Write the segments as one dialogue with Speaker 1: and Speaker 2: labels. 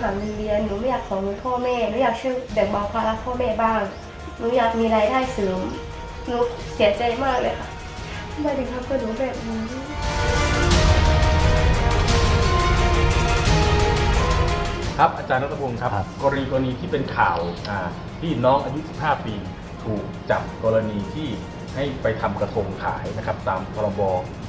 Speaker 1: หาเงินเรียนหนูไม่อยากขอเงินพ่อแม่หนูอยากช่วยแบ่งเบาภาระพ่อแม่บ้างหนูอยากมีรายได้เสริมหนูเสียใจมากเลยค่ะทำไมถึงทำกับหนูแบบนี้
Speaker 2: ครับอาจารย์รัตพงศ์ครับ
Speaker 3: ครับ
Speaker 2: กรณีกรณีที่เป็นข่าวอ่าที่น้องอายุ 15 ปี ถูกจับกรณีที่ ให้ไปทำกระทงขายนะครับตามพรบ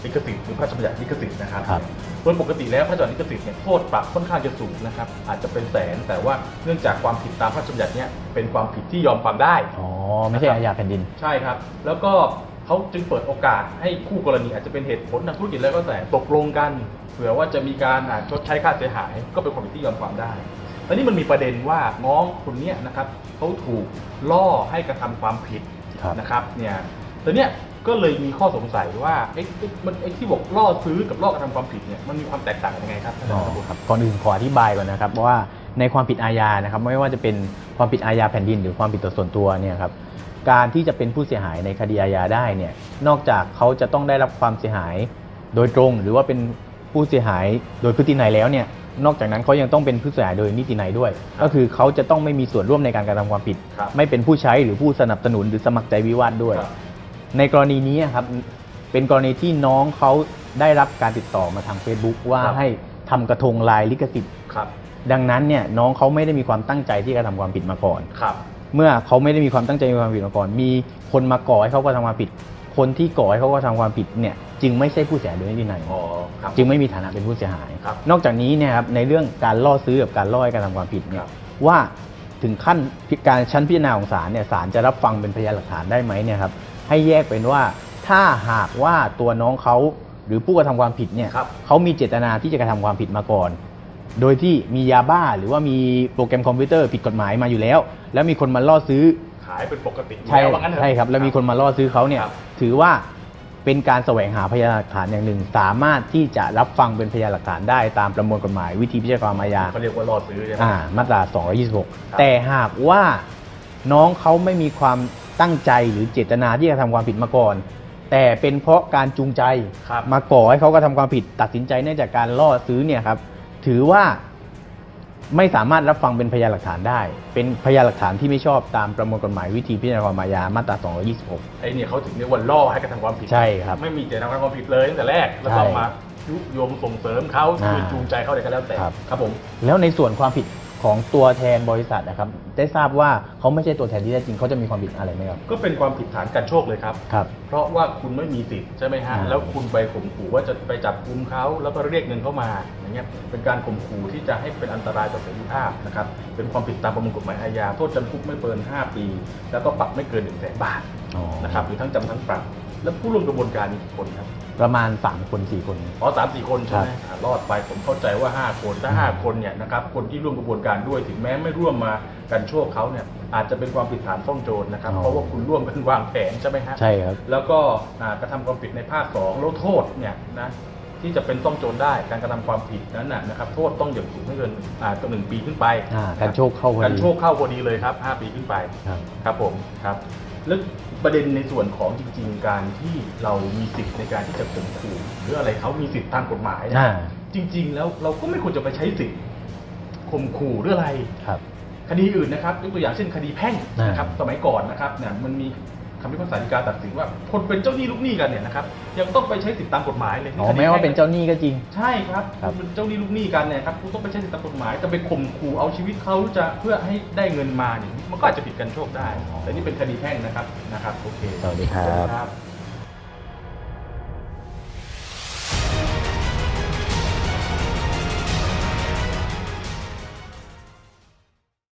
Speaker 2: ลิขสิทธิ์หรือพระราชบัญญัติลิขสิทธิ์นะครับ
Speaker 3: ครับ
Speaker 2: โดยปกติแล้วพระราชบัญญัติลิขสิทธิ์เนี่ยโทษปรับค่อนข้างจะสูงนะครับอาจจะเป็นแสนแต่ว่าเนื่องจากความผิดตามพระราชบัญญัติเนี่ยเป็นความผิดที่ยอมความได้
Speaker 3: อ๋อไม่ใช่อาญาแผ่นดิน
Speaker 2: ใช่ครับ แล้วก็เขาจึงเปิดโอกาสให้คู่กรณีอาจจะเป็นเหตุผลทางธุรกิจแล้วก็แต่ตกลงกันเผื่อว่าจะมีการอ่าชดใช้ค่าเสียหายก็เป็นความผิดที่ยอมความได้ตอนนี้มันมีประเด็นว่าน้องคนเนี้ยนะครับเขาถูกล่อให้กระทำความผิด
Speaker 3: ครับ
Speaker 2: นะครับเนี่ย ตอนเนี้ยก็เลยมีข้อสงสัยว่าไอ้ไอ้มันไอ้ที่บอกล่อซื้อกับล่อกระทำความผิดเนี่ยมันมีความแตกต่างกันยังไงครับอาจาร
Speaker 3: อ๋อ
Speaker 2: ย์ครับผม
Speaker 3: ครับก่อนอื่นขออธิบายก่อนนะครับว่าในความผิดอาญานะครับไม่ว่าจะเป็นความผิดอาญาแผ่นดิน หรือความผิดต่อส่วนตัวเนี่ยครับการที่จะเป็นผู้เสียหายในคดีอาญาได้เนี่ยนอกจากเขาจะต้องได้รับความเสียหายโดยตรง หรือว่าเป็นผู้เสียหายโดยพฤตินัยแล้วเนี่ยนอกจากนั้นเขายังต้องเป็นผู้เสียหายโดยนิตินัยด้วย ก็คือเขาจะต้องไม่มีส่วนร่วมในการกระทำความผิด
Speaker 2: ครับ
Speaker 3: ไม่เป็นผู้ใช้หรือผู้สนับสนุนหรือสมัครใจวิวาทด้วย
Speaker 2: ครับ
Speaker 3: ในกรณีนี้ครับเป็นกรณีที่น้องเขาได้รับการติดต่อมาทาง Facebook ว่า
Speaker 2: ครับ
Speaker 3: ให้ทำกระทงลายลิขสิทธิ์
Speaker 2: ครับ
Speaker 3: ดังนั้นเนี่ยน้องเขาไม่ได้มีความตั้งใจที่จะทำความผิดมาก่อน
Speaker 2: ครับ
Speaker 3: เมื่อเขาไม่ได้มีความตั้งใจในความผิดมาก่อน มีคนมาก่อให้เขากระทำความผิด คนที่ก่อให้เขากระทำความผิดเนี่ยจึงไม่ใช่ผู้เสียหายโดยนิตินัย
Speaker 2: อ๋อ ครับ
Speaker 3: จึงไม่มีฐานะเป็นผู้เสียหาย
Speaker 2: ครับ
Speaker 3: นอกจากนี้เนี่ยครับในเรื่องการล่อซื้อกับการล่อให้การทำความผิดเนี่
Speaker 2: ครั
Speaker 3: ย
Speaker 2: บ
Speaker 3: ว่าถึงขั้นการชั้นพิจารณาของศาลเนี่ยศาลจะรับฟังเป็นพยานหลักฐานได้ไหมเนี่ยครับ ให้แยกเป็นว่า ถ้าหากว่าตัวน้องเขาหรือผู้กระทำความผิดเนี่ย
Speaker 2: ครับ
Speaker 3: เขามีเจตนาที่จะกระทำความผิดมาก่อน โดยที่มียาบ้าหรือว่ามีโปรแกรมคอมพิวเตอร์ผิดกฎหมายมาอยู่แล้ว แล้วมีคนมาล่อซื้อ
Speaker 2: ขายเป็นปกติอยู่
Speaker 3: ใช่
Speaker 2: แล้วว่างั้นเถอะ
Speaker 3: ใช่ครับ แล้วมีคนมาล่อซื้อเขาเนี่ย
Speaker 2: ครับ
Speaker 3: ถือว่าเป็นการแสวงหาพยานหลักฐานอย่างหนึ่ง สามารถที่จะรับฟังเป็นพยานหลักฐานได้ตามประมวลกฎหมายวิธีพิจารณาความอาญา
Speaker 2: เขาเรียกว่าล่อซื้อใช่ไหม
Speaker 3: อ่ามาตรา
Speaker 2: ครับ
Speaker 3: 226 แต่หากว่าน้องเขาไม่มีความ ตั้งใจหรือเจตนาที่จะทำความผิดมาก่อน แต่เป็นเพราะการจูงใจ
Speaker 2: ครับ
Speaker 3: มาก่อให้เขากระทำความผิดตัดสินใจเนื่องจากการล่อซื้อเนี่ยครับ ถือว่าไม่สามารถรับฟังเป็นพยานหลักฐานได้ เป็นพยานหลักฐานที่ไม่ชอบตามประมวลกฎหมายวิธีพิจารณาความอาญามาตรา 226
Speaker 2: ไอ้เนี่ยเขาถึงเรียกว่าล่อให้กระทำความผิด
Speaker 3: ใช่ครับ
Speaker 2: ไม่มีเจตนากระทำความผิดเลยตั้งแต่แรก แล้วก็
Speaker 3: ใช่
Speaker 2: มายุยงส่งเสริมเขาคือ
Speaker 3: อ่า
Speaker 2: จูงใจเขาอะไรก็แล้วแต่
Speaker 3: ครับ
Speaker 2: ครับผม
Speaker 3: แล้วในส่วนความผิด ของตัวแทนบริษัทนะครับ ได้ทราบว่าเขาไม่ใช่ตัวแทนที่แท้จริงเขาจะมีความผิดอะไรไหมครับ
Speaker 2: ก็เป็นความผิดฐานการโชคเลยครับ
Speaker 3: ครับ
Speaker 2: เพราะว่าคุณไม่มีสิทธิ์ใช่ไหมฮะ
Speaker 3: อ่า
Speaker 2: แล้วคุณไปข่มขู่ว่าจะไปจับกุมเขาแล้วก็เรียกเงินเข้ามา อย่างเงี้ย เป็นการข่มขู่ที่จะให้เป็นอันตรายต่อเสรีภาพนะครับ เป็นความผิดตามประมวลกฎหมายอาญา โทษจำคุกไม่เกิน 5 ปี แล้วก็ปรับไม่เกิน1 0 0 0 0แสนบาท
Speaker 3: อ๋อ
Speaker 2: นะครับ หรือทั้งจำทั้งปรับ แล้วผู้ร่วมกระบวนการมีกี่คนครับ
Speaker 3: ประมาณ 3 คน 4 คน
Speaker 2: อ๋อสามสี่คนใช่ไหม
Speaker 3: ครับ
Speaker 2: อ่ารอดไปผมเข้าใจว่า5คนถ้า5คนเนี่ยนะครับคนที่ร่วมกระบวนการด้วยถึงแม้ไม่ร่วมมากันโชคเขาเนี่ยอาจจะเป็นความผิดฐานซ่องโจรนะครับเพราะว่าคุณร่วมกันวางแผนใช่ไหมฮะ
Speaker 3: ใช่ครับ
Speaker 2: แล้วก็อ่ากระทำความผิดในภาค2แล้วโทษเนี่ยนะที่จะเป็นต้องโจรได้การกระทำความผิดนั้นนะนะครับโทษต้องอย่างสูงไม่เกินอ่าตัวหนึ่งปีขึ้นไป
Speaker 3: อ่าการโชคเข้าพอดี
Speaker 2: การโชคเข้าพอดีเลยครับ 5 ปีขึ้นไป
Speaker 3: ครับ
Speaker 2: ครับผมครับ แล้วประเด็นในส่วนของจริง ๆ การที่เรามีสิทธิ์ในการที่จะข่มขู่หรืออะไรเขามีสิทธิ์ทางกฎหมายนะ
Speaker 3: อ่า
Speaker 2: จริง ๆ แล้วเราก็ไม่ควรจะไปใช้สิทธิ์ข่มขู่หรืออะไร
Speaker 3: ครับ
Speaker 2: คดีอื่นนะครับยกตัวอย่างเช่นคดีแพ่ง
Speaker 3: อ่าน
Speaker 2: นะครับสมัยก่อนนะครับเนี่ยมันมี คำพิพากษาฎีกาตัดสินว่า คนเป็นเจ้าหนี้ลูกหนี้กันเนี่ยนะครับยังต้องไปใช้สิทธิตามกฎหมายเลย
Speaker 3: อ๋อ
Speaker 2: คดี
Speaker 3: แม้ว่าเป็น
Speaker 2: พ่ง
Speaker 3: เจ้าหนี้ก็จริง
Speaker 2: ใช่ครับ
Speaker 3: ครับ
Speaker 2: เป็นเจ้าหนี้ลูกหนี้กันเนี่ยครับคุณต้องไปใช้สิทธิตามกฎหมายแต่ไปข่มขู่เอาชีวิตเขาจะเพื่อให้ได้เงินมาเนี่ยมันก็อาจจะผิดกันโชคได้ แต่นี่เป็นคดีแพ่งนะครับนะครับโอเค
Speaker 3: สวัสดีครับ
Speaker 2: ครับ